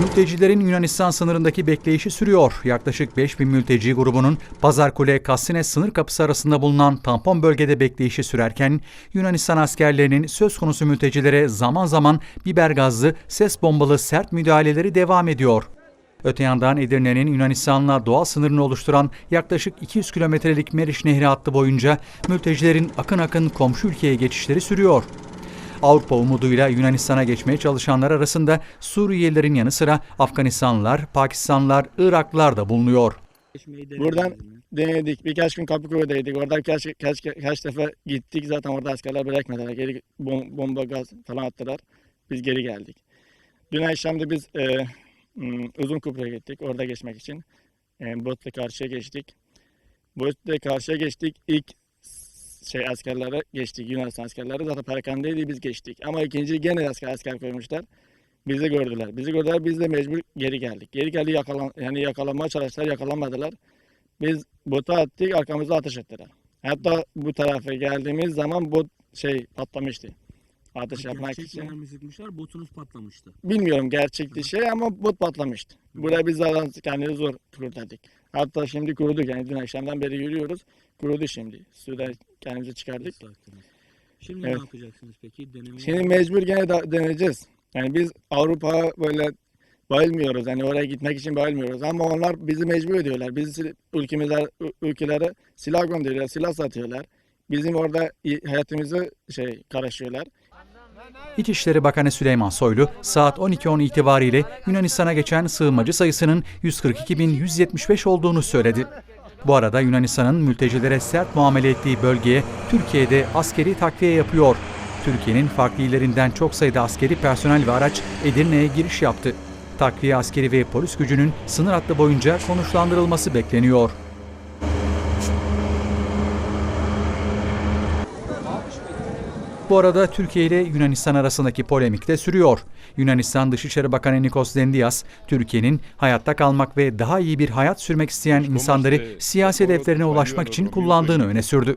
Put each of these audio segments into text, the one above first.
Mültecilerin Yunanistan sınırındaki bekleyişi sürüyor. Yaklaşık 5000 mülteci grubunun Pazarkule Kassine sınır kapısı arasında bulunan tampon bölgede bekleyişi sürerken Yunanistan askerlerinin söz konusu mültecilere zaman zaman biber gazlı, ses bombalı sert müdahaleleri devam ediyor. Öte yandan Edirne'nin Yunanistan'la doğal sınırını oluşturan yaklaşık 200 kilometrelik Meriç Nehri hattı boyunca mültecilerin akın akın komşu ülkeye geçişleri sürüyor. Avrupa umuduyla Yunanistan'a geçmeye çalışanlar arasında Suriyelilerin yanı sıra Afganistanlılar, Pakistanlılar, Iraklılar da bulunuyor. Buradan denedik. Birkaç gün Kapıkuyu'daydık. Orada kaç, kaç, kaç defa gittik. Zaten orada askerler bırakmadılar. Geri bom- bomba gaz falan attılar. Biz geri geldik. Dün akşam da biz e, m, uzun Kupru'ya gittik. Orada geçmek için. E, botla karşıya geçtik. Botla karşıya geçtik. İlk şey askerlere geçtik. Yunanistan askerleri. Zaten Perakandeydi biz geçtik. Ama ikinci gene asker asker koymuşlar. Bizi gördüler. Bizi gördüler. Biz de mecbur geri geldik. Geri geldi yakalan yani yakalanmaya çalıştılar. Yakalanmadılar. Biz bota attık. Arkamıza ateş ettiler. Hatta bu tarafa geldiğimiz zaman bot şey patlamıştı. Ateş yapmak Gerçek için. mermi sıkmışlar, botunuz patlamıştı. Bilmiyorum gerçekti şey ama bot patlamıştı. Buraya biz zaten kendimizi zor kurtardık. Hatta şimdi kuruduk yani dün akşamdan beri yürüyoruz. Kurudu şimdi. Suda kendimizi çıkardık. Şimdi Evet. ne yapacaksınız peki? Deneme Şimdi mecbur gene da- deneyeceğiz. Yani biz Avrupa böyle bayılmıyoruz. Yani oraya gitmek için bayılmıyoruz. Ama onlar bizi mecbur ediyorlar. Bizi ülkemize, ülkelere silah gönderiyorlar, silah satıyorlar. Bizim orada hayatımızı şey karışıyorlar. İçişleri Bakanı Süleyman Soylu saat 12.10 itibariyle Yunanistan'a geçen sığınmacı sayısının 142.175 olduğunu söyledi. Bu arada Yunanistan'ın mültecilere sert muamele ettiği bölgeye Türkiye'de askeri takviye yapıyor. Türkiye'nin farklı illerinden çok sayıda askeri personel ve araç Edirne'ye giriş yaptı. Takviye askeri ve polis gücünün sınır hattı boyunca konuşlandırılması bekleniyor. Bu arada Türkiye ile Yunanistan arasındaki polemik de sürüyor. Yunanistan Dışişleri Bakanı Nikos Dendias, Türkiye'nin hayatta kalmak ve daha iyi bir hayat sürmek isteyen insanları siyasi hedeflerine ulaşmak için kullandığını öne sürdü.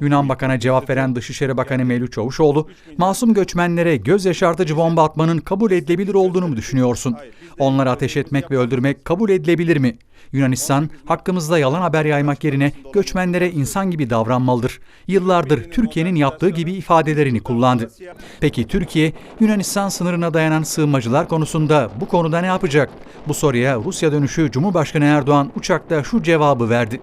Yunan Bakan'a cevap veren Dışişleri Bakanı Mevlüt Çavuşoğlu, masum göçmenlere göz yaşartıcı bomba atmanın kabul edilebilir olduğunu mu düşünüyorsun? Onları ateş etmek ve öldürmek kabul edilebilir mi? Yunanistan, hakkımızda yalan haber yaymak yerine göçmenlere insan gibi davranmalıdır. Yıllardır Türkiye'nin yaptığı gibi ifadelerini kullandı. Peki Türkiye, Yunanistan sınırına dayanan sığınmacılar konusunda bu konuda ne yapacak? Bu soruya Rusya dönüşü Cumhurbaşkanı Erdoğan uçakta şu cevabı verdi.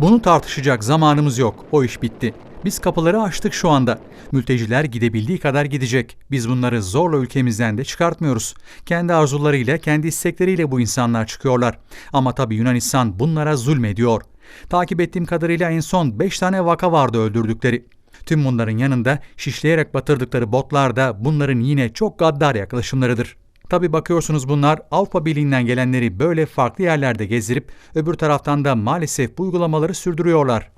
Bunu tartışacak zamanımız yok. O iş bitti. Biz kapıları açtık şu anda. Mülteciler gidebildiği kadar gidecek. Biz bunları zorla ülkemizden de çıkartmıyoruz. Kendi arzularıyla, kendi istekleriyle bu insanlar çıkıyorlar. Ama tabii Yunanistan bunlara zulmediyor. Takip ettiğim kadarıyla en son 5 tane vaka vardı öldürdükleri. Tüm bunların yanında şişleyerek batırdıkları botlar da bunların yine çok gaddar yaklaşımlarıdır. Tabi bakıyorsunuz bunlar Avrupa Birliği'nden gelenleri böyle farklı yerlerde gezdirip öbür taraftan da maalesef bu uygulamaları sürdürüyorlar.